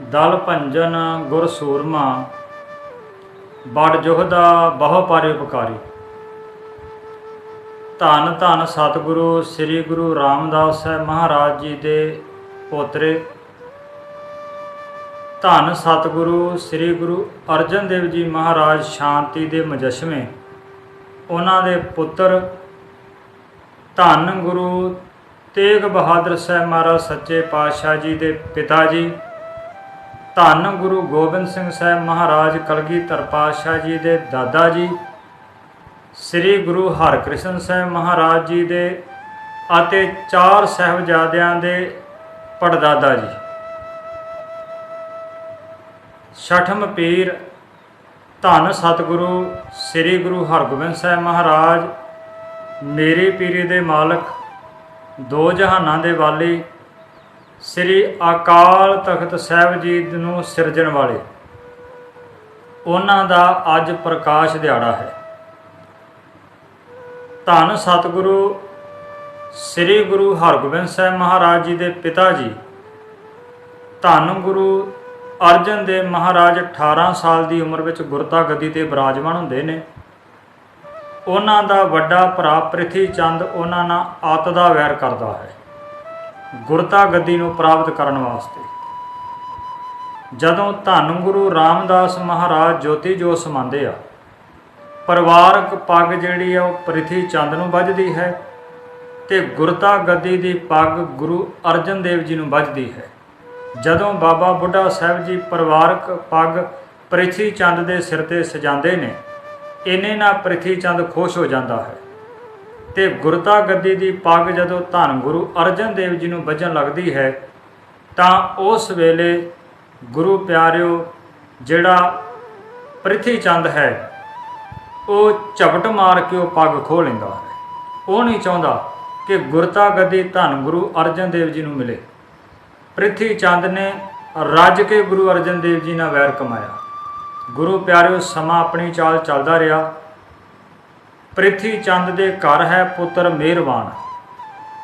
ਦਲ ਭੰਜਨ ਗੁਰ ਸੂਰਮਾ ਬੜ ਜੋਹਦਾ ਬਹੁ ਪਾਰੇ ਉਪਕਾਰੀ ਧੰਨ ਧੰਨ ਸਤਿਗੁਰੂ, ਸ੍ਰੀ ਗੁਰੂ ਰਾਮਦਾਸ ਸਾਹਿਬ ਮਹਾਰਾਜ ਜੀ ਦੇ ਪੋਤਰੇ। ਧੰਨ ਸਤਿਗੁਰੂ, ਸ੍ਰੀ ਗੁਰੂ ਅਰਜਨ ਦੇਵ ਜੀ ਮਹਾਰਾਜ ਸ਼ਾਂਤੀ ਦੇ ਮੁਜੱਸਮੇ ਉਹਨਾਂ ਦੇ ਪੁੱਤਰ ਧੰਨ ਗੁਰੂ ਤੇਗ ਬਹਾਦਰ ਸਾਹਿਬ ਮਹਾਰਾਜ ਸੱਚੇ ਪਾਤਸ਼ਾਹ ਜੀ ਦੇ ਪਿਤਾ ਜੀ। ਧੰਨ ਗੁਰੂ ਗੋਬਿੰਦ ਸਿੰਘ ਸਾਹਿਬ ਮਹਾਰਾਜ, ਕਲਗੀਧਰ ਪਾਤਸ਼ਾਹ ਜੀ ਦੇ ਦਾਦਾ ਜੀ, ਸ੍ਰੀ ਗੁਰੂ ਹਰਕ੍ਰਿਸ਼ਨ ਸਾਹਿਬ ਮਹਾਰਾਜ ਜੀ ਦੇ ਅਤੇ ਚਾਰ ਸਹਿਬਜ਼ਾਦਿਆਂ ਦੇ ਪੜਦਾਦਾ ਜੀ। ਛਠਮ ਪੀਰ, ਧੰਨ ਸਤਿਗੁਰੂ ਸ੍ਰੀ ਗੁਰੂ ਹਰਗੋਬਿੰਦ ਸਾਹਿਬ ਮਹਾਰਾਜ, ਮੇਰੀ ਪੀਰੀ ਦੇ ਮਾਲਕ, ਦੋ ਜਹਾਨਾਂ ਦੇ ਵਾਲੀ ਸ੍ਰੀ ਅਕਾਲ ਤਖਤ ਸਾਹਿਬ ਜੀ ਨੂੰ ਸਿਰਜਣ ਵਾਲੇ। ਉਹਨਾਂ ਦਾ ਅੱਜ ਪ੍ਰਕਾਸ਼ ਦਿਹਾੜਾ ਹੈ। ਧੰਨ ਸਤਿਗੁਰੂ ਸ੍ਰੀ ਗੁਰੂ ਹਰਗੋਬਿੰਦ ਸਾਹਿਬ ਮਹਾਰਾਜ ਜੀ ਦੇ ਪਿਤਾ ਜੀ, ਧੰਨ ਗੁਰੂ ਅਰਜਨ ਦੇਵ ਮਹਾਰਾਜ 18 ਸਾਲ ਦੀ ਉਮਰ ਵਿੱਚ ਗੁਰਤਾ ਗੱਦੀ ਤੇ ਬਿਰਾਜਮਾਨ ਹੁੰਦੇ ਨੇ। ਉਹਨਾਂ ਦਾ ਵੱਡਾ ਭਰਾ ਪ੍ਰਿਥੀ ਚੰਦ ਉਹਨਾਂ ਨਾਲ ਆਤ ਦਾ ਵੈਰ ਕਰਦਾ ਹੈ। ਗੁਰਤਾ ਗੱਦੀ ਨੂੰ ਪ੍ਰਾਪਤ ਕਰਨ ਵਾਸਤੇ। ਜਦੋਂ ਧੰਨ ਗੁਰੂ ਰਾਮਦਾਸ ਮਹਾਰਾਜ ਜੋਤੀ ਜੋਤ ਸਮਾਉਂਦੇ ਆ, ਪਰਿਵਾਰਕ ਪੱਗ ਜਿਹੜੀ ਆ ਉਹ ਪ੍ਰਿਥੀ ਚੰਦ ਨੂੰ ਵੱਜਦੀ ਹੈ ਤੇ ਗੁਰਤਾ ਗੱਦੀ ਦੀ ਪੱਗ ਗੁਰੂ ਅਰਜਨ ਦੇਵ ਜੀ ਨੂੰ ਵੱਜਦੀ ਹੈ। ਜਦੋਂ ਬਾਬਾ ਬੁੱਢਾ ਸਾਹਿਬ ਜੀ ਪਰਿਵਾਰਕ ਪੱਗ ਪ੍ਰਿਥੀ ਚੰਦ ਦੇ ਸਿਰ ਤੇ ਸਜਾਉਂਦੇ ਨੇ ਇਹਨੇ ਨਾਲ ਪ੍ਰਿਥੀ ਚੰਦ ਖੁਸ਼ ਹੋ ਜਾਂਦਾ ਹੈ। ਤੇ ਗੁਰਤਾ ਗੱਦੀ ਦੀ ਪੱਗ ਜਦੋਂ ਧੰਨ ਗੁਰੂ ਅਰਜਨ ਦੇਵ ਜੀ ਨੂੰ ਵੱਜਣ ਲੱਗਦੀ ਹੈ, ਤਾਂ ਉਸ ਵੇਲੇ ਗੁਰੂ ਪਿਆਰਿਓ, ਜਿਹੜਾ ਪ੍ਰਿਥੀ ਚੰਦ ਹੈ, ਉਹ ਝਪਟ ਮਾਰ ਕੇ ਉਹ ਪੱਗ ਖੋਹ ਲੈਂਦਾ ਹੈ। ਉਹ ਨਹੀਂ ਚਾਹੁੰਦਾ ਕਿ ਗੁਰਤਾ ਗੱਦੀ ਧੰਨ ਗੁਰੂ ਅਰਜਨ ਦੇਵ ਜੀ ਨੂੰ ਮਿਲੇ। ਪ੍ਰਿਥੀ ਚੰਦ ਨੇ ਰੱਜ ਕੇ ਗੁਰੂ ਅਰਜਨ ਦੇਵ ਜੀ ਨਾਲ ਵੈਰ ਕਮਾਇਆ। ਗੁਰੂ ਪਿਆਰਿਓ, ਸਮਾਂ ਆਪਣੀ ਚਾਲ ਚੱਲਦਾ ਰਿਹਾ। ਪ੍ਰਿਥੀ ਚੰਦ ਦੇ ਘਰ ਹੈ ਪੁੱਤਰ ਮਿਹਰਬਾਨ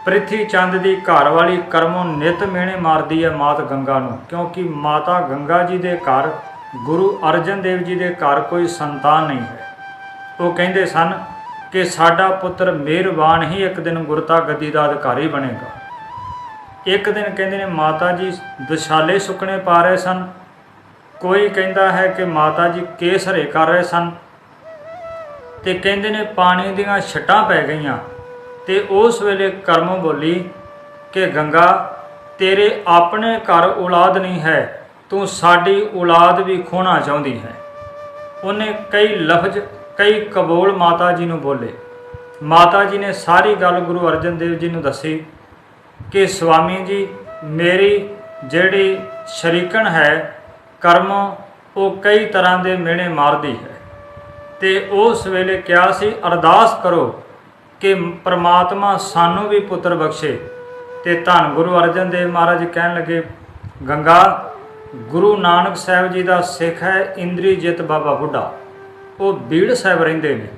ਪ੍ਰਿਥੀ ਚੰਦ ਦੀ ਘਰ ਵਾਲੀ ਕਰਮੋਂ ਨਿਤ ਮਿਹਣੇ ਮਾਰਦੀ ਹੈ ਮਾਤ ਗੰਗਾ ਨੂੰ, ਕਿਉਂਕਿ ਮਾਤਾ ਗੰਗਾ ਜੀ ਦੇ ਘਰ, ਗੁਰੂ ਅਰਜਨ ਦੇਵ ਜੀ ਦੇ ਘਰ ਕੋਈ ਸੰਤਾਨ ਨਹੀਂ ਹੈ। ਉਹ ਕਹਿੰਦੇ ਸਨ ਕਿ ਸਾਡਾ ਪੁੱਤਰ ਮਿਹਰਬਾਨ ਹੀ ਇੱਕ ਦਿਨ ਗੁਰਤਾ ਗੱਦੀ ਦਾ ਅਧਿਕਾਰੀ ਬਣੇਗਾ। ਇੱਕ ਦਿਨ ਕਹਿੰਦੇ ਨੇ ਮਾਤਾ ਜੀ ਦਸ਼ਾਲੇ ਸੁੱਕਣੇ ਪਾ ਰਹੇ ਸਨ। ਕੋਈ ਕਹਿੰਦਾ ਹੈ ਕਿ ਮਾਤਾ ਜੀ ਕੇਸ ਹਰੇ ਕਰ ਰਹੇ ਸਨ। ਤੇ ਕਹਿੰਦੇ ਨੇ ਪਾਣੀ ਦੀਆਂ ਛਟਾਂ ਪੈ ਗਈਆਂ। ਤੇ ਉਸ ਵੇਲੇ ਕਰਮ ਬੋਲੀ ਕਿ, ਗੰਗਾ, ਤੇਰੇ ਆਪਣੇ ਘਰ ਔਲਾਦ ਨਹੀਂ ਹੈ, ਤੂੰ ਸਾਡੀ ਔਲਾਦ ਵੀ ਖੋਣਾ ਚਾਹੁੰਦੀ ਹੈ। ਉਹਨੇ ਕਈ ਲਫ਼ਜ਼, ਕਈ ਕਬੋਲ ਮਾਤਾ ਜੀ ਨੂੰ ਬੋਲੇ। ਮਾਤਾ ਜੀ ਨੇ ਸਾਰੀ ਗੱਲ ਗੁਰੂ ਅਰਜਨ ਦੇਵ ਜੀ ਨੂੰ ਦੱਸੀ ਕਿ, ਸਵਾਮੀ ਜੀ, ਮੇਰੀ ਜਿਹੜੀ ਸ਼ਰੀਕਣ ਹੈ, ਕਰਮ ਉਹ ਕਈ ਤਰ੍ਹਾਂ ਦੇ ਮਿਹਣੇ ਮਾਰਦੀ ਹੈ। ਤੇ ਉਸ ਵੇਲੇ ਕਿਹਾ ਸੀ, ਅਰਦਾਸ ਕਰੋ ਕਿ ਪ੍ਰਮਾਤਮਾ ਸਾਨੂੰ ਵੀ ਪੁੱਤਰ ਬਖਸ਼ੇ ਤੇ ਧੰਨ ਗੁਰੂ ਅਰਜਨ ਦੇਵ ਮਹਾਰਾਜ ਕਹਿਣ ਲੱਗੇ, ਗੰਗਾ, ਗੁਰੂ ਨਾਨਕ ਸਾਹਿਬ ਜੀ ਦਾ ਸਿੱਖ ਹੈ, ਇੰਦਰੀ ਇੰਦਰੀਜਿਤ ਬਾਬਾ ਬੁੱਢਾ। ਉਹ ਬੀੜ ਸਾਹਿਬ ਰਹਿੰਦੇ ਨੇ।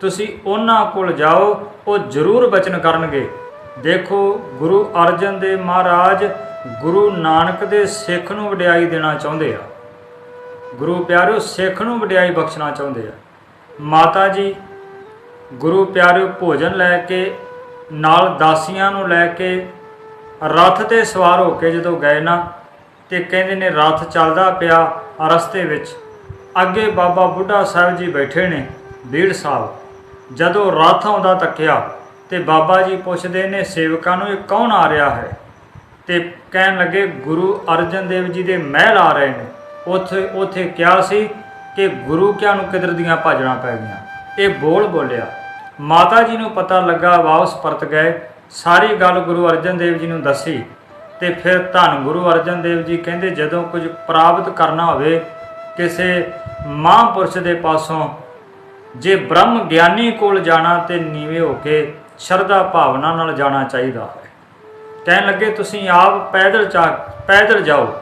ਤੁਸੀਂ ਉਹਨਾਂ ਕੋਲ ਜਾਓ, ਉਹ ਜ਼ਰੂਰ ਬਚਨ ਕਰਨਗੇ। ਦੇਖੋ, ਗੁਰੂ ਅਰਜਨ ਦੇਵ ਮਹਾਰਾਜ ਗੁਰੂ ਨਾਨਕ ਦੇ ਸਿੱਖ ਨੂੰ ਵਡਿਆਈ ਦੇਣਾ ਚਾਹੁੰਦੇ ਆ। ਗੁਰੂ ਪਿਆਰਿਓ, ਸਿੱਖ ਨੂੰ ਵਡਿਆਈ ਬਖਸ਼ਣਾ ਚਾਹੁੰਦੇ ਆ। ਮਾਤਾ ਜੀ, ਗੁਰੂ ਪਿਆਰਿਓ ਭੋਜਨ ਲੈ ਕੇ, ਨਾਲ ਦਾਸੀਆਂ ਨੂੰ ਲੈ ਕੇ, ਰਥ ਤੇ ਸਵਾਰ ਹੋ ਕੇ ਜਦੋਂ ਗਏ ਨਾ, ਤੇ ਕਹਿੰਦੇ ਨੇ ਰਥ ਚੱਲਦਾ ਪਿਆ ਰਸਤੇ ਵਿੱਚ। ਅੱਗੇ ਬਾਬਾ ਬੁੱਢਾ ਸਾਹਿਬ ਜੀ ਬੈਠੇ ਨੇ, ਬੀੜ ਸਾਹਿਬ। ਜਦੋਂ ਰਥ ਆਉਂਦਾ ਤੱਕਿਆ, ਤੇ ਬਾਬਾ ਜੀ ਪੁੱਛਦੇ ਨੇ, ਸੇਵਕਾਂ ਨੂੰ ਇਹ ਕੌਣ ਆ ਰਿਹਾ ਹੈ? ਤੇ ਕਹਿਣ ਲੱਗੇ, ਗੁਰੂ ਅਰਜਨ ਦੇਵ ਜੀ ਦੇ ਮਹਿਲ ਆ ਰਹੇ ਨੇ। ਉੱਥੇ ਉੱਥੇ ਕਿਹਾ ਸੀ ਕਿ ਗੁਰੂ ਕਿਆ ਨੂੰ ਕਿਧਰ ਦੀਆਂ ਭਾਜਣਾ ਪੈ ਗਈਆਂ। ਇਹ ਬੋਲ ਬੋਲਿਆ। ਮਾਤਾ ਜੀ ਨੂੰ ਪਤਾ ਲੱਗਾ, ਵਾਪਸ ਪਰਤ ਗਏ। ਸਾਰੀ ਗੱਲ ਗੁਰੂ ਅਰਜਨ ਦੇਵ ਜੀ ਨੂੰ ਦੱਸੀ। ਤੇ ਫਿਰ ਧੰਨ ਗੁਰੂ ਅਰਜਨ ਦੇਵ ਜੀ ਕਹਿੰਦੇ, ਜਦੋਂ ਕੁਝ ਪ੍ਰਾਪਤ ਕਰਨਾ ਹੋਵੇ, ਕਿਸੇ ਮਹਾਂਪੁਰਸ਼ ਦੇ ਪਾਸੋਂ, ਜੇ ਬ੍ਰਹਮ ਗਿਆਨੀ ਕੋਲ ਜਾਣਾ ਤੇ ਨੀਵੇਂ ਹੋ ਕੇ ਸ਼ਰਧਾ ਭਾਵਨਾ ਨਾਲ ਜਾਣਾ ਚਾਹੀਦਾ ਹੈ ਕਹਿਣ ਲੱਗੇ, ਤੁਸੀਂ ਆਪ ਪੈਦਲ ਚਾ, ਪੈਦਲ ਜਾਓ।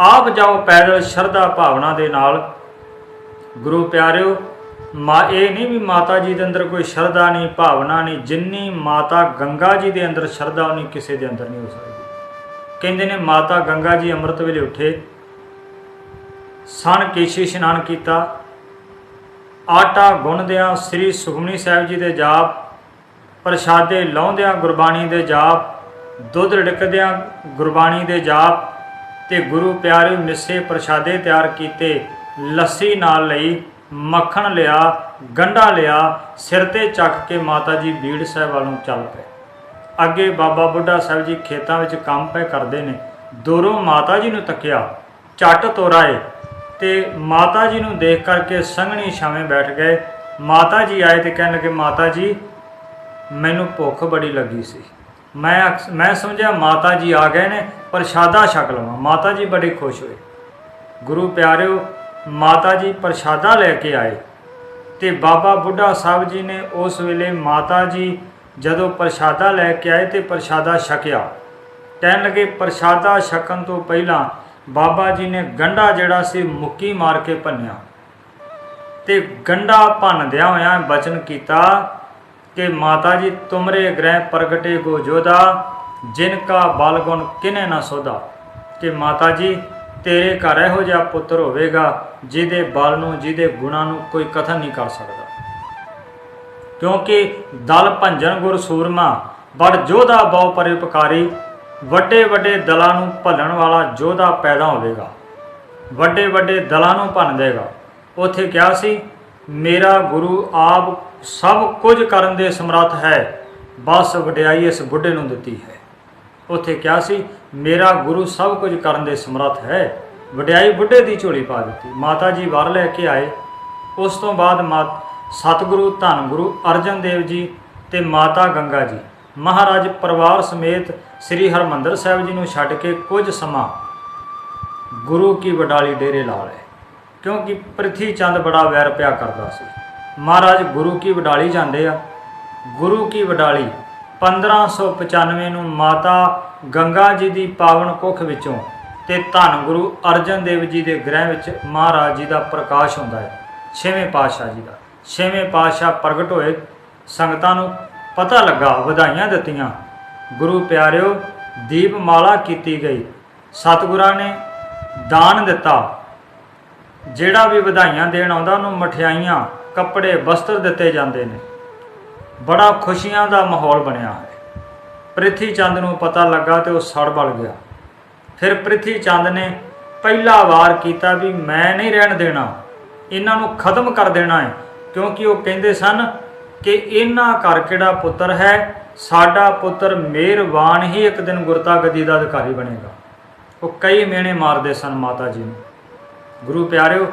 ਆਪ ਜਾਓ ਪੈਦਲ ਸ਼ਰਧਾ ਭਾਵਨਾ ਦੇ ਨਾਲ। ਗੁਰੂ ਪਿਆਰਿਓ, ਮਾ ਇਹ ਨਹੀਂ ਵੀ ਮਾਤਾ ਜੀ ਦੇ ਅੰਦਰ ਕੋਈ ਸ਼ਰਧਾ ਨਹੀਂ, ਭਾਵਨਾ ਨਹੀਂ, ਜਿੰਨੀ ਮਾਤਾ ਗੰਗਾ ਜੀ ਦੇ ਅੰਦਰ ਸ਼ਰਧਾ, ਉਨੀ ਕਿਸੇ ਦੇ ਅੰਦਰ ਨਹੀਂ ਹੋ ਸਕਦੀ। ਕਹਿੰਦੇ ਨੇ ਮਾਤਾ ਗੰਗਾ ਜੀ ਅੰਮ੍ਰਿਤ ਵੇਲੇ ਉੱਠੇ ਸਣ ਕੇਸ਼ੀ ਇਸ਼ਨਾਨ ਕੀਤਾ, ਆਟਾ ਗੁੰਨਦਿਆਂ ਸ੍ਰੀ ਸੁਖਮਨੀ ਸਾਹਿਬ ਜੀ ਦੇ ਜਾਪ, ਪ੍ਰਸ਼ਾਦੇ ਲਾਉਂਦਿਆਂ ਗੁਰਬਾਣੀ ਦੇ ਜਾਪ, ਦੁੱਧ ਰਿੜਕਦਿਆਂ ਗੁਰਬਾਣੀ ਦੇ ਜਾਪ ਤੇ ਗੁਰੂ ਪਿਆਰੇ ਮਿੱਸੇ ਪ੍ਰਸ਼ਾਦੇ ਤਿਆਰ ਕੀਤੇ। ਲੱਸੀ ਨਾਲ ਲਈ ਮੱਖਣ ਲਿਆ, ਗੰਢਾ ਲਿਆ, ਸਿਰ ਤੇ ਚੱਕ ਕੇ ਮਾਤਾ ਜੀ ਬੀੜ ਸਾਹਿਬ ਵੱਲੋਂ ਚੱਲ ਪਏ। ਅੱਗੇ ਬਾਬਾ ਬੁੱਢਾ ਸਾਹਿਬ ਜੀ ਖੇਤਾਂ ਵਿੱਚ ਕੰਮ ਪਏ ਕਰਦੇ ਨੇ। ਦੂਰੋਂ ਮਾਤਾ ਜੀ ਨੂੰ ਤੱਕਿਆ, ਝੱਟ ਤੋਰਾਏ ਤੇ ਮਾਤਾ ਜੀ ਨੂੰ ਦੇਖ ਕਰਕੇ ਸੰਘਣੀ ਛਾਵੇਂ ਬੈਠ ਗਏ। ਮਾਤਾ ਜੀ ਆਏ ਤੇ ਕਹਿਣ ਲੱਗੇ ਮਾਤਾ ਜੀ ਮੈਨੂੰ ਭੁੱਖ ਬੜੀ ਲੱਗੀ ਸੀ। ਮੈਂ ਮੈਂ ਸਮਝਿਆ ਮਾਤਾ ਜੀ ਆ ਗਏ ਨੇ ਪ੍ਰਸ਼ਾਦਾ ਛਕ ਲਵਾਂ। ਮਾਤਾ ਜੀ ਬੜੇ ਖੁਸ਼ ਹੋਏ। ਗੁਰੂ ਪਿਆਰਿਓ ਮਾਤਾ ਜੀ ਪ੍ਰਸ਼ਾਦਾ ਲੈ ਕੇ ਆਏ ਤੇ ਬਾਬਾ ਬੁੱਢਾ ਸਾਹਿਬ ਜੀ ਨੇ ਉਸ ਵੇਲੇ ਮਾਤਾ ਜੀ ਜਦੋਂ ਪ੍ਰਸ਼ਾਦਾ ਲੈ ਕੇ ਆਏ ਤੇ ਪ੍ਰਸ਼ਾਦਾ ਛਕਿਆ। ਕਹਿਣ ਲੱਗੇ, ਪ੍ਰਸ਼ਾਦਾ ਛਕਣ ਤੋਂ ਪਹਿਲਾਂ ਬਾਬਾ ਜੀ ਨੇ ਗੰਡਾ ਜਿਹੜਾ ਸੀ ਮੁੱਕੀ ਮਾਰ ਕੇ ਭੰਨਿਆ ਤੇ ਗੰਡਾ ਭੰਨਦਿਆਂ ਹੋਇਆਂ ਬਚਨ ਕੀਤਾ ਕਿ ਮਾਤਾ ਜੀ ਤੁਮਰੇ ਗ੍ਰਹਿ ਪ੍ਰਗਟੇ ਗੋ ਜੋਦਾ ਜਿਨ ਕਾ ਬਲ ਗੁਣ ਕਿਨੇ ਨਾ ਸੋਦਾ ਕਿ ਮਾਤਾ ਜੀ ਤੇਰੇ ਘਰ ਇਹੋ ਜਿਹਾ ਪੁੱਤਰ ਹੋਵੇਗਾ ਜਿਹਦੇ ਬਲ ਨੂੰ, ਜਿਹਦੇ ਗੁਣਾਂ ਨੂੰ ਕੋਈ ਕਥਨ ਨਹੀਂ ਕਰ ਸਕਦਾ। ਕਿਉਂਕਿ ਦਲ ਭੰਜਨ ਗੁਰ ਸੂਰਮਾ, ਬੜ ਜੋਧਾ ਬਹੁ ਪਰਿਪਕਾਰੀ ਵੱਡੇ ਵੱਡੇ ਦਲਾਂ ਨੂੰ ਭੰਨਣ ਵਾਲਾ ਜੋਧਾ ਪੈਦਾ ਹੋਵੇਗਾ। ਵੱਡੇ ਵੱਡੇ ਦਲਾਂ ਨੂੰ ਭੰਨ ਦੇਗਾ। ਉਥੇ ਕਿਹਾ ਸੀ, ਮੇਰਾ ਗੁਰੂ ਆਪ ਸਭ ਕੁਝ ਕਰਨ ਦੇ ਸਮਰੱਥ ਹੈ, ਬਸ ਵਡਿਆਈ ਇਸ ਬੁੱਢੇ ਨੂੰ ਦਿੱਤੀ ਹੈ। ਉੱਥੇ ਕਿਹਾ ਸੀ, ਮੇਰਾ ਗੁਰੂ ਸਭ ਕੁਝ ਕਰਨ ਦੇ ਸਮਰੱਥ ਹੈ। ਵਡਿਆਈ ਬੁੱਢੇ ਦੀ ਝੋਲੀ ਪਾ ਦਿੱਤੀ। ਮਾਤਾ ਜੀ ਵਾਰ ਲੈ ਕੇ ਆਏ। ਉਸ ਤੋਂ ਬਾਅਦ ਮਾਤ ਸਤਿਗੁਰੂ ਧੰਨ ਗੁਰੂ ਅਰਜਨ ਦੇਵ ਜੀ ਤੇ ਮਾਤਾ ਗੰਗਾ ਜੀ। ਮਹਾਰਾਜ ਪਰਿਵਾਰ ਸਮੇਤ ਸ੍ਰੀ ਹਰਮੰਦਰ ਸਾਹਿਬ ਜੀ ਨੂੰ ਛੱਡ ਕੇ ਕੁਝ ਸਮਾਂ ਗੁਰੂ ਕੀ ਵਡਾਲੀ ਡੇਰੇ ਲਾ ਲਏ ਕਿਉਂਕਿ ਪ੍ਰਿਥੀ ਚੰਦ ਬੜਾ ਵੈਰ ਪਿਆ ਕਰਦਾ ਸੀ। ਮਹਾਰਾਜ ਗੁਰੂ ਕੀ ਵਡਾਲੀ ਜਾਂਦੇ ਆ। ਗੁਰੂ ਕੀ ਵਡਾਲੀ 1595 ਨੂੰ ਮਾਤਾ ਗੰਗਾ ਜੀ ਦੀ ਪਾਵਨ ਕੁੱਖ ਵਿੱਚੋਂ ਤੇ ਧੰਨ ਗੁਰੂ ਅਰਜਨ ਦੇਵ ਜੀ ਦੇ ਗ੍ਰਹਿ ਵਿੱਚ ਮਹਾਰਾਜ ਜੀ ਦਾ ਪ੍ਰਕਾਸ਼ ਹੁੰਦਾ ਹੈ। ਛੇਵੇਂ ਪਾਤਸ਼ਾਹ ਜੀ ਦਾ। ਛੇਵੇਂ ਪਾਤਸ਼ਾਹ ਪ੍ਰਗਟ ਹੋਏ। ਸੰਗਤਾਂ ਨੂੰ ਪਤਾ ਲੱਗਾ, ਵਧਾਈਆਂ ਦਿੱਤੀਆਂ। ਗੁਰੂ ਪਿਆਰਿਓ, ਦੀਪਮਾਲਾ ਕੀਤੀ ਗਈ। ਸਤਿਗੁਰਾਂ ਨੇ ਦਾਨ ਦਿੱਤਾ। ਜਿਹੜਾ ਵੀ ਵਧਾਈਆਂ ਦੇਣ ਆਉਂਦਾ, ਉਹਨੂੰ ਮਠਿਆਈਆਂ, ਕੱਪੜੇ, ਵਸਤਰ ਦਿੱਤੇ ਜਾਂਦੇ ਨੇ। ਬੜਾ ਖੁਸ਼ੀਆਂ ਦਾ ਮਾਹੌਲ ਬਣਿਆ ਹੈ। ਪ੍ਰਿਥੀ ਚੰਦ ਨੂੰ ਪਤਾ ਲੱਗਾ ਤੇ ਉਹ ਸੜ ਬਲ ਗਿਆ। ਫਿਰ ਪ੍ਰਿਥੀ ਚੰਦ ਨੇ ਪਹਿਲਾ ਵਾਰ ਕੀਤਾ ਵੀ ਮੈਂ ਨਹੀਂ ਰਹਿਣ ਦੇਣਾ। ਇਹਨਾਂ ਨੂੰ ਖਤਮ ਕਰ ਦੇਣਾ ਹੈ, ਕਿਉਂਕਿ ਉਹ ਕਹਿੰਦੇ ਸਨ ਕਿ ਇਹਨਾਂ ਘਰ ਕਿਹੜਾ ਪੁੱਤਰ ਹੈ, ਸਾਡਾ ਪੁੱਤਰ ਮਿਹਰਬਾਨ ਹੀ ਇੱਕ ਦਿਨ ਗੁਰਤਾ ਗੱਦੀ ਦਾ ਅਧਿਕਾਰੀ ਬਣੇਗਾ। ਉਹ ਕਈ ਮੇਣੇ ਮਾਰਦੇ ਸਨ ਮਾਤਾ ਜੀ ਨੂੰ। ਗੁਰੂ ਪਿਆਰਿਓ,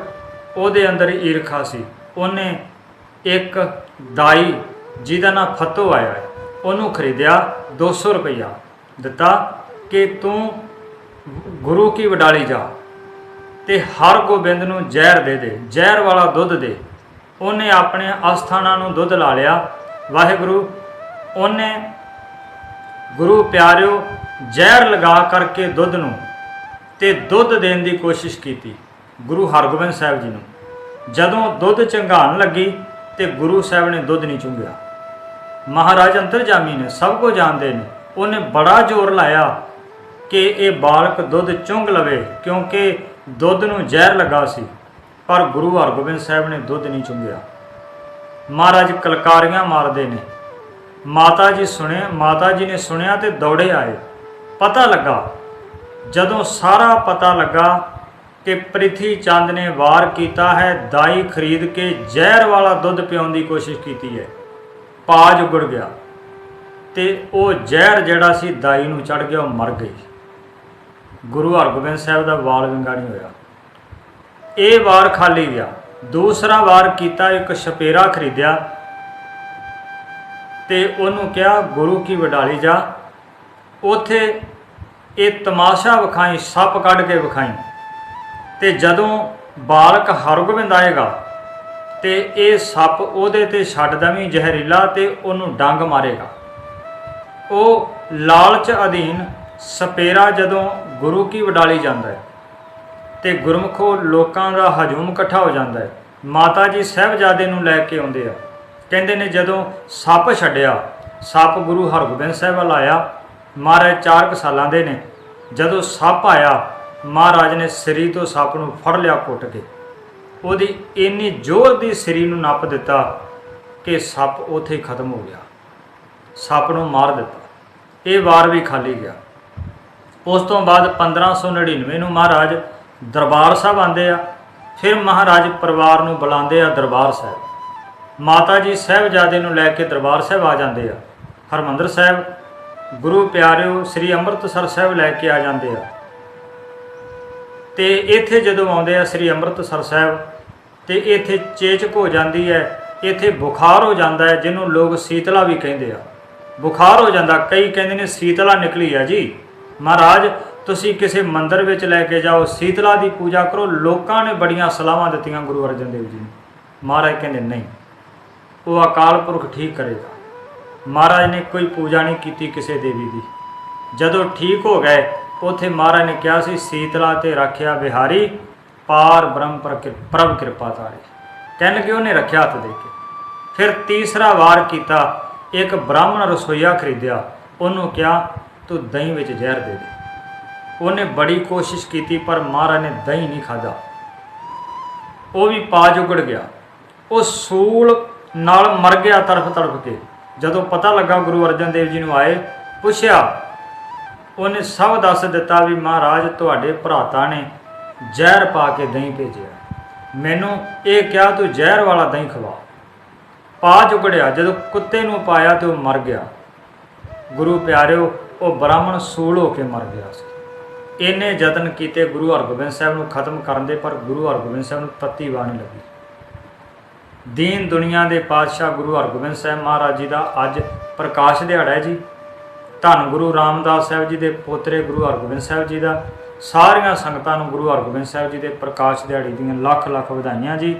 ਉਹਦੇ ਅੰਦਰ ਈਰਖਾ ਸੀ। ਉਹਨੇ ਇੱਕ ਦਾਈ ਜਿਹਦਾ ਨਾਂ ਫਤੋ ਆਇਆ ਹੈ, ਉਹਨੂੰ ਖਰੀਦਿਆ 200 ਰੁਪਇਆ ਦਿੱਤਾ ਕਿ ਤੂੰ ਗੁਰੂ ਕੀ ਵਡਾਲੀ ਜਾ ਤੇ ਹਰ ਗੋਬਿੰਦ ਨੂੰ ਜ਼ਹਿਰ ਦੇ ਦੇ, ਜ਼ਹਿਰ ਵਾਲਾ ਦੁੱਧ ਦੇ। ਉਹਨੇ ਆਪਣੇ ਅਸਥਾਨਾਂ ਨੂੰ ਦੁੱਧ ਲਾ ਲਿਆ। ਵਾਹਿਗੁਰੂ, ਉਹਨੇ ਗੁਰੂ ਪਿਆਰਿਓ, ਜ਼ਹਿਰ ਲਗਾ ਕਰਕੇ ਦੁੱਧ ਨੂੰ ਤੇ ਦੁੱਧ ਦੇਣ ਦੀ ਕੋਸ਼ਿਸ਼ ਕੀਤੀ ਗੁਰੂ ਹਰਗੋਬਿੰਦ ਸਾਹਿਬ ਜੀ ਨੂੰ। ਜਦੋਂ ਦੁੱਧ ਚੰਗਾਣ ਲੱਗੀ ਤੇ ਗੁਰੂ ਸਾਹਿਬ ਨੇ ਦੁੱਧ ਨਹੀਂ ਚੁੰਗਿਆ। ਮਹਾਰਾਜ ਅੰਤਰਜਾਮੀ ਨੇ ਸਭ ਕੁਝ ਜਾਣਦੇ ਨੇ। ਉਹਨੇ ਬੜਾ ਜ਼ੋਰ ਲਾਇਆ ਕਿ ਇਹ ਬਾਲਕ ਦੁੱਧ ਚੁੰਗ ਲਵੇ, ਕਿਉਂਕਿ ਦੁੱਧ ਨੂੰ ਜ਼ਹਿਰ ਲੱਗਾ ਸੀ। ਪਰ ਗੁਰੂ ਹਰਗੋਬਿੰਦ ਸਾਹਿਬ ਨੇ ਦੁੱਧ ਨਹੀਂ ਚੁੰਗਿਆ। ਮਹਾਰਾਜ ਕਲਕਾਰੀਆਂ ਮਾਰਦੇ ਨੇ। ਮਾਤਾ ਜੀ ਸੁਣੇ, ਮਾਤਾ ਜੀ ਨੇ ਸੁਣਿਆ ਤੇ ਦੌੜੇ ਆਏ। ਪਤਾ ਲੱਗਾ, ਜਦੋਂ ਸਾਰਾ ਪਤਾ ਲੱਗਾ ਕਿ ਪ੍ਰਿਥੀ ਚੰਦ ਨੇ ਵਾਰ ਕੀਤਾ ਹੈ, ਦਾਈ ਖਰੀਦ ਕੇ ਜ਼ਹਿਰ ਵਾਲਾ ਦੁੱਧ ਪਿਉਣ ਦੀ ਕੋਸ਼ਿਸ਼ ਕੀਤੀ ਹੈ। ਪਾਜ ਉਗੜ ਗਿਆ ਤੇ ਉਹ ਜ਼ਹਿਰ ਜਿਹੜਾ ਸੀ ਦਾਈ ਨੂੰ ਚੜ ਗਿਆ, ਉਹ ਮਰ ਗਈ। ਗੁਰੂ ਹਰਗੋਬਿੰਦ ਸਾਹਿਬ ਦਾ ਵਾਲ ਵਿੰਗਾ ਨਹੀਂ ਹੋਇਆ। ਇਹ ਵਾਰ ਖਾਲੀ ਗਿਆ। ਦੂਸਰਾ ਵਾਰ ਕੀਤਾ, ਇੱਕ ਛਪੇਰਾ ਖਰੀਦਿਆ ਤੇ ਉਹਨੂੰ ਕਿਹਾ, ਗੁਰੂ ਕੀ ਵਡਾਲੀ ਜਾ, ਉਥੇ ਇਹ ਤਮਾਸ਼ਾ ਵਿਖਾਈ, ਸੱਪ ਕੱਢ ਕੇ ਵਿਖਾਈ ਤੇ ਜਦੋਂ ਬਾਲਕ ਹਰਗੋਬਿੰਦ ਆਏਗਾ ਤੇ ਇਹ ਸੱਪ ਉਹਦੇ ਤੇ ਛੱਡ ਦਵੀਂ ਜ਼ਹਿਰੀਲਾ ਤੇ ਉਹਨੂੰ ਡੰਗ ਮਾਰੇਗਾ। ਉਹ ਲਾਲਚ ਅਧੀਨ ਸਪੇਰਾ ਜਦੋਂ ਗੁਰੂ ਕੀ ਵਡਾਲੀ ਜਾਂਦਾ ਹੈ ਤੇ ਗੁਰਮਖੋ ਲੋਕਾਂ ਦਾ ਹਜੂਮ ਇਕੱਠਾ ਹੋ ਜਾਂਦਾ ਹੈ। ਮਾਤਾ ਜੀ ਸਾਹਿਬਜ਼ਾਦੇ ਨੂੰ ਲੈ ਕੇ ਆਉਂਦੇ ਆ। ਕਹਿੰਦੇ ਨੇ ਜਦੋਂ ਸੱਪ ਛੱਡਿਆ, ਸੱਪ ਗੁਰੂ ਹਰਗੋਬਿੰਦ ਸਾਹਿਬ ਵੱਲ ਆਇਆ, ਮਹਾਰਾਜ ਚਾਰ ਕੁ ਸਾਲਾਂ ਦੇ ਨੇ। ਜਦੋਂ ਸੱਪ ਆਇਆ, ਮਹਾਰਾਜ ਨੇ ਸਰੀ ਤੋਂ ਸੱਪ ਨੂੰ ਫੜ ਲਿਆ ਕੁੱਟ ਕੇ। ਉਹਦੀ ਇੰਨੀ ਜ਼ੋਰ ਦੀ ਸਰੀ ਨੂੰ ਨੱਪ ਦਿੱਤਾ ਕਿ ਸੱਪ ਉੱਥੇ ਖਤਮ ਹੋ ਗਿਆ। ਸੱਪ ਨੂੰ ਮਾਰ ਦਿੱਤਾ। ਇਹ ਵਾਰ ਵੀ ਖਾਲੀ ਗਿਆ। ਉਸ ਤੋਂ ਬਾਅਦ 1599 ਨੂੰ ਮਹਾਰਾਜ ਦਰਬਾਰ ਸਾਹਿਬ ਆਂਦੇ ਆ। ਫਿਰ ਮਹਾਰਾਜ ਪਰਿਵਾਰ ਨੂੰ ਬੁਲਾਉਂਦੇ ਆ ਦਰਬਾਰ ਸਾਹਿਬ। ਮਾਤਾ ਜੀ ਸਾਹਿਬਜ਼ਾਦੇ ਨੂੰ ਲੈ ਕੇ ਦਰਬਾਰ ਸਾਹਿਬ ਆ ਜਾਂਦੇ ਆ। ਹਰਮੰਦਰ ਸਾਹਿਬ, ਗੁਰੂ ਪਿਆਰਿਓ, ਸ੍ਰੀ ਅੰਮ੍ਰਿਤਸਰ ਸਾਹਿਬ ਲੈ ਕੇ ਆ ਜਾਂਦੇ ਆ। ਤੇ ਇੱਥੇ ਜਦੋਂ ਆਉਂਦੇ ਆ ਸ੍ਰੀ ਅੰਮ੍ਰਿਤਸਰ ਸਾਹਿਬ, ਤੇ ਇੱਥੇ ਚੇਚਕ ਹੋ ਜਾਂਦੀ ਹੈ, ਇੱਥੇ ਬੁਖਾਰ ਹੋ ਜਾਂਦਾ ਹੈ, ਜਿਹਨੂੰ ਲੋਕ ਸੀਤਲਾ ਵੀ ਕਹਿੰਦੇ ਆ। ਬੁਖਾਰ ਹੋ ਜਾਂਦਾ, ਕਈ ਕਹਿੰਦੇ ਨੇ ਸੀਤਲਾ ਨਿਕਲੀ ਆ ਜੀ। ਮਹਾਰਾਜ, ਤੁਸੀਂ ਕਿਸੇ ਮੰਦਿਰ ਵਿੱਚ ਲੈ ਕੇ ਜਾਓ, ਸੀਤਲਾ ਦੀ ਪੂਜਾ ਕਰੋ, ਲੋਕਾਂ ਨੇ ਬੜੀਆਂ ਸਲਾਹਾਂ ਦਿੱਤੀਆਂ ਗੁਰੂ ਅਰਜਨ ਦੇਵ ਜੀ ਨੂੰ। ਮਹਾਰਾਜ ਕਹਿੰਦੇ, ਨਹੀਂ, ਉਹ ਅਕਾਲ ਪੁਰਖ ਠੀਕ ਕਰੇਗਾ। ਮਹਾਰਾਜ ਨੇ ਕੋਈ ਪੂਜਾ ਨਹੀਂ ਕੀਤੀ ਕਿਸੇ ਦੇਵੀ ਦੀ। ਜਦੋਂ ਠੀਕ ਹੋ ਗਏ ਉਥੇ ਮਹਾਰਾਜ ਨੇ ਕਿਹਾ ਸੀ, ਸੀਤਲਾ ਤੇ ਰੱਖਿਆ ਬਿਹਾਰੀ, ਪਾਰ ਬ੍ਰਹਮ ਪਰ ਪ੍ਰਭ ਕਿਰਪਾ ਤਾਰੇ। ਕਹਿਣ ਲੱਗੇ ਉਹਨੇ ਰੱਖਿਆ ਹੱਥ ਦੇ ਕੇ। ਫਿਰ ਤੀਸਰਾ ਵਾਰ ਕੀਤਾ, ਇੱਕ ਬ੍ਰਾਹਮਣ ਰਸੋਈਆ ਖਰੀਦਿਆ। ਉਹਨੂੰ ਕਿਹਾ, ਤੂੰ ਦਹੀਂ ਵਿੱਚ ਜ਼ਹਿਰ ਦੇ ਦੇ। ਉਹਨੇ ਬੜੀ ਕੋਸ਼ਿਸ਼ ਕੀਤੀ, ਪਰ ਮਹਾਰਾਜ ਨੇ ਦਹੀਂ ਨਹੀਂ ਖਾਦਾ ਉਹ ਵੀ ਪਾਜ ਉਗੜ ਗਿਆ। ਉਹ ਸੂਲ ਨਾਲ ਮਰ ਗਿਆ ਤੜਫ ਤੜਫ ਕੇ। ਜਦੋਂ ਪਤਾ ਲੱਗਾ ਗੁਰੂ ਅਰਜਨ ਦੇਵ ਜੀ ਨੂੰ ਆਏ, ਪੁੱਛਿਆ ਉਹਨੇ ਸਭ ਦੱਸ ਦਿੱਤਾ ਵੀ ਮਹਾਰਾਜ, ਤੁਹਾਡੇ ਭਰਾਤਾ ਨੇ ਜ਼ਹਿਰ ਪਾ ਕੇ ਦਹੀਂ ਭੇਜਿਆ। ਮੈਨੂੰ ਇਹ ਕਿਹਾ, ਤੂੰ ਜ਼ਹਿਰ ਵਾਲਾ ਦਹੀਂ ਖਵਾ। ਪਾ ਚੁਗੜਿਆ ਜਦੋਂ ਕੁੱਤੇ ਨੂੰ ਪਾਇਆ ਤੇ ਉਹ ਮਰ ਗਿਆ। ਗੁਰੂ ਪਿਆਰਿਓ, ਉਹ ਬ੍ਰਾਹਮਣ ਸੂਲ ਹੋ ਕੇ ਮਰ ਗਿਆ ਸੀ। ਇਹਨੇ ਯਤਨ ਕੀਤੇ ਗੁਰੂ ਹਰਗੋਬਿੰਦ ਸਾਹਿਬ ਨੂੰ ਖਤਮ ਕਰਨ ਦੇ, ਪਰ ਗੁਰੂ ਹਰਗੋਬਿੰਦ ਸਾਹਿਬ ਨੂੰ ਤੱਤੀ ਬਾਣੀ ਲੱਗੀ। ਦੀਨ ਦੁਨੀਆ ਦੇ ਪਾਤਸ਼ਾਹ ਗੁਰੂ ਹਰਗੋਬਿੰਦ ਸਾਹਿਬ ਮਹਾਰਾਜ ਜੀ ਦਾ ਅੱਜ ਪ੍ਰਕਾਸ਼ ਦਿਹਾੜਾ ਹੈ ਜੀ। ਧੰਨ ਗੁਰੂ ਰਾਮਦਾਸ ਸਾਹਿਬ ਜੀ ਦੇ ਪੋਤਰੇ ਗੁਰੂ ਹਰਗੋਬਿੰਦ ਸਾਹਿਬ ਜੀ ਦਾ, ਸਾਰੀਆਂ ਸੰਗਤਾਂ ਨੂੰ ਗੁਰੂ ਹਰਗੋਬਿੰਦ ਸਾਹਿਬ ਜੀ ਦੇ ਪ੍ਰਕਾਸ਼ ਦਿਹਾੜੀ ਦੀਆਂ ਲੱਖ ਲੱਖ ਵਧਾਈਆਂ ਜੀ।